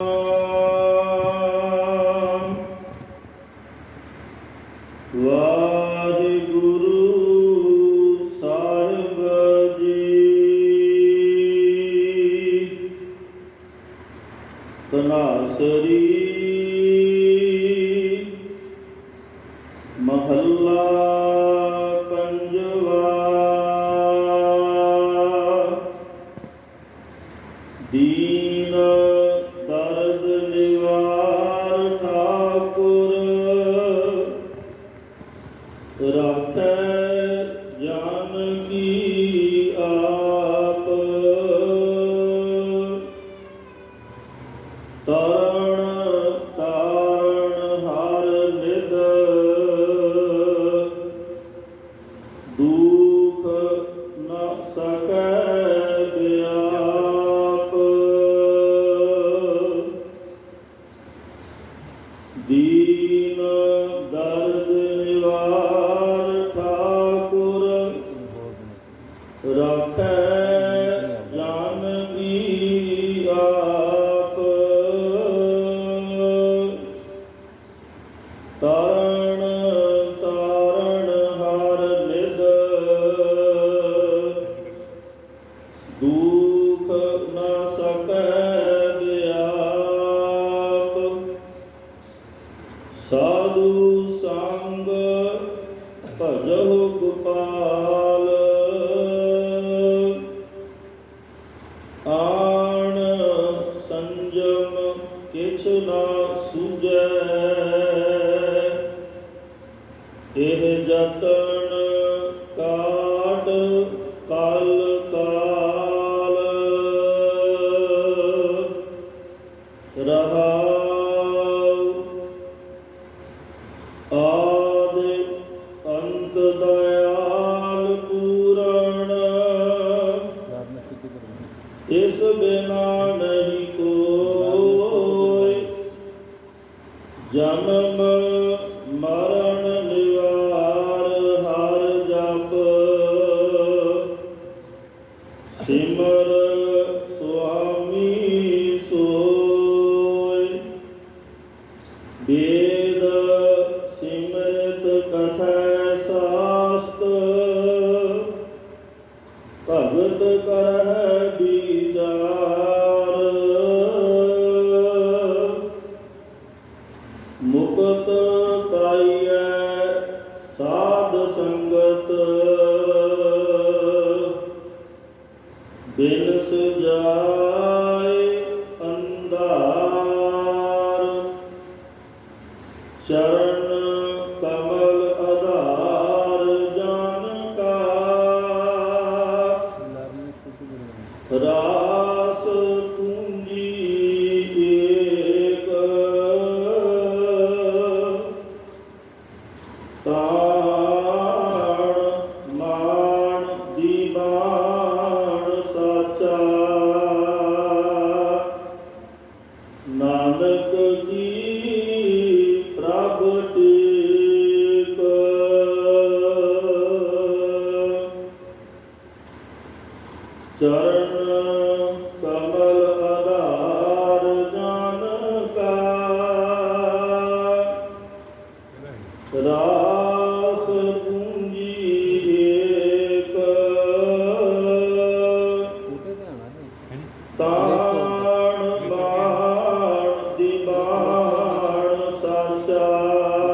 Oh. ਸਾਧੂ ਸੰਗ ਭਜੋ ਗੋਪਾਲ। ਆਣ ਸੰਜਮ ਕਿਛ ਨਾ ਸੁਝੈ। ਇਹ ਜਤਨ ਜਨਮ ਮਰਨ ਨਿਵਾਰ ਹਰ ਜਪ। ਸਿਮਰ ਸੁਆਮੀ ਸੋਇ। ਵੇਦ ਸਿਮਰਤ ਕਥੈ ਸਾਸਤ। ਭਗਤ ਕਰਹਿ ਵਿਚਾਰ ਮੁਕਤ ਪਾਈਐ ਸਾਧ ਸੰਗਤ। ਬਿਨ ਸੁਜਾਏ ਅੰਧਾਰ ਚਰਨ ਨਾਨਕ ਜੀ ਪ੍ਰਭ ਟੇਕ। ਚਰਨ love.